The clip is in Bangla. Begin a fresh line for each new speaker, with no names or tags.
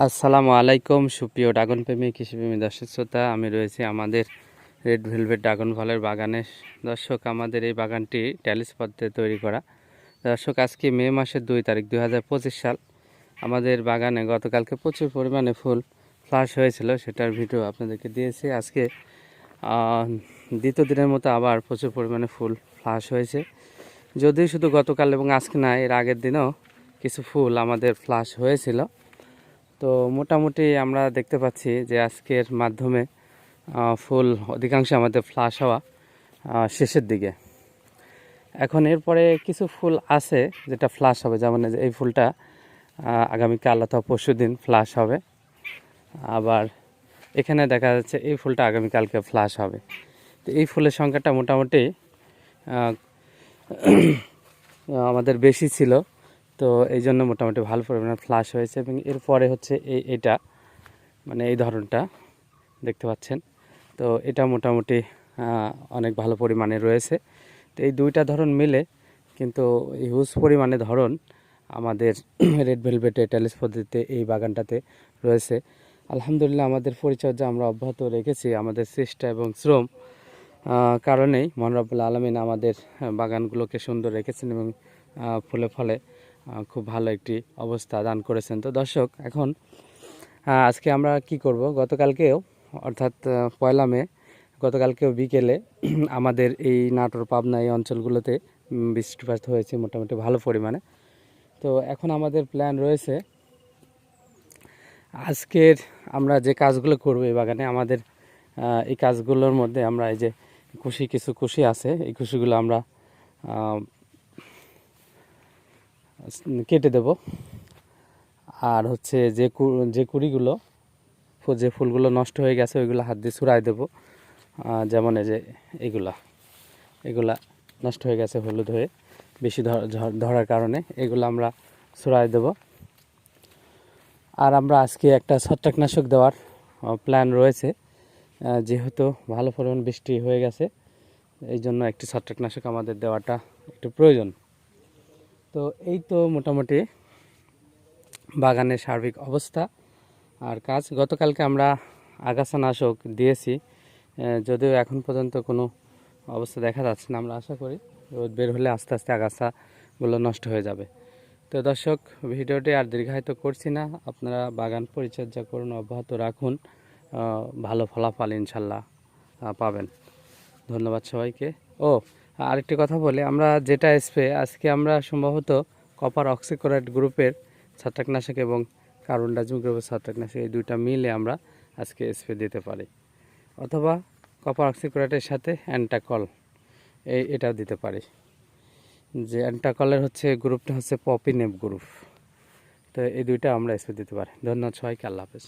আসসালামু আলাইকুম, সুপ্রিয় ড্রাগন প্রেমী কৃষিপ্রেমী দর্শক শ্রোতা। আমি রয়েছি আমাদের রেড ভেলভেট ড্রাগন ফলের বাগানে। দর্শক, আমাদের এই বাগানটি ট্যালিস পদ্ধতিতে তৈরি করা। দর্শক, আজকে মে মাসের দুই তারিখ দু হাজার পঁচিশ সাল। আমাদের বাগানে গতকালকে প্রচুর পরিমাণে ফুল ফ্লাশ হয়েছিল, সেটার ভিডিও আপনাদেরকে দিয়েছি। আজকে দ্বিতীয় দিনের মতো আবার প্রচুর পরিমাণে ফুল ফ্লাশ হয়েছে। যদিও শুধু গতকাল এবং আজকে না, এর আগের দিনও কিছু ফুল আমাদের ফ্লাশ হয়েছিল। তো মোটামুটি আমরা দেখতে পাচ্ছি যে আজকের মাধ্যমে ফুল অধিকাংশ আমাদের ফ্লাশ হওয়া শেষের দিকে। এখন এরপরে কিছু ফুল আছে যেটা ফ্লাশ হবে, যেমন এই ফুলটা আগামীকাল অথবা পরশু দিন ফ্লাশ হবে। আবার এখানে দেখা যাচ্ছে এই ফুলটা আগামীকালকে ফ্লাশ হবে। তো এই ফুলের সংখ্যাটা মোটামুটি আমাদের বেশি ছিল। তো এই জন্য মোটামুটি ভালো পরিমাণে ফ্লাশ হয়েছে এবং এরপরে হচ্ছে এই এটা মানে এই ধরনটা দেখতে পাচ্ছেন। তো এটা মোটামুটি অনেক ভালো পরিমাণে রয়েছে। তো এই দুইটা ধরন মিলে কিন্তু হিউজ পরিমাণে ধরন আমাদের রেড ভেলভেটে ট্যালিস পদ্ধতিতে এই বাগানটাতে রয়েছে। আলহামদুলিল্লাহ আমাদের পরিচর্যা আমরা অব্যাহত রেখেছি, আমাদের চেষ্টা এবং শ্রম কারণেই মহানরবুল্লা আলমিন আমাদের বাগানগুলোকে সুন্দর রেখেছেন এবং ফুলে ফলে খুব ভালো একটি অবস্থা দান করেছেন। তো দর্শক, এখন আজকে আমরা কি করব? গতকালকেও, অর্থাৎ পয়লা মে, গতকালকেও বিকেলে আমাদের এই নাটোর পাবনা এই অঞ্চলগুলোতে বৃষ্টিপাত হয়েছে মোটামুটি ভালো পরিমাণে। তো এখন আমাদের প্ল্যান রয়েছে, আজকের আমরা যে কাজগুলো করব এই বাগানে, আমাদের এই কাজগুলোর মধ্যে আমরা এই যে কুশি কিছু কুশি আছে, এই কুশিগুলো আমরা কেটে দেব। আর হচ্ছে যে যে কুড়িগুলো যে ফুলগুলো নষ্ট হয়ে গেছে, ওইগুলো হাত দিয়ে ছুড়াই দেবো। যেমন এই যে এগুলা এগুলা নষ্ট হয়ে গেছে হলুদ হয়ে, বেশি ধর- ধরার কারণে এগুলো আমরা ছুড়াই দেব। আর আমরা আজকে একটা ছত্রাকনাশক দেওয়ার প্ল্যান রয়েছে। যেহেতু ভালো পরিমাণ বৃষ্টি হয়ে গেছে এই জন্য একটি ছত্রাকনাশক আমাদের দেওয়াটা একটু প্রয়োজন। তো এই তো মোটামুটি বাগানের সার্বিক অবস্থা আর কাজ। গতকালকে আমরা আগাছানাশক দিয়েছি যদিও এখন পর্যন্ত কোনো অবস্থা দেখা যাচ্ছে না, আমরা আশা করি। রোদ বের হলে আস্তে আস্তে আগাছাগুলো নষ্ট হয়ে যাবে। তো দর্শক, ভিডিওটি আর দীর্ঘায়িত করছি না। আপনারা বাগান পরিচর্যা করুন, অব্যাহত রাখুন ভালো ফলাফল ইনশাল্লাহ পাবেন। ধন্যবাদ সবাইকে। ও আরেকটি কথা বলি, আমরা যেটা স্প্রে আজকে আমরা সম্ভবত কপার অক্সিক্লোরাইড গ্রুপের ছত্রাকনাশক এবং কার্বন ডাইজিম গ্রুপের ছত্রাকনাশক, এই দুইটা মিলে আমরা আজকে স্প্রে দিতে পারি। অথবা কপার অক্সিক্লোরাইডের সাথে অ্যান্টাকল এই এটাও দিতে পারি। যে অ্যান্টাকলের হচ্ছে গ্রুপটা হচ্ছে পপিনেপ গ্রুপ, তো এই দুইটা আমরা স্প্রে দিতে পারি। ধন্যবাদ সবাইকে, আল্লাহ হাফেজ।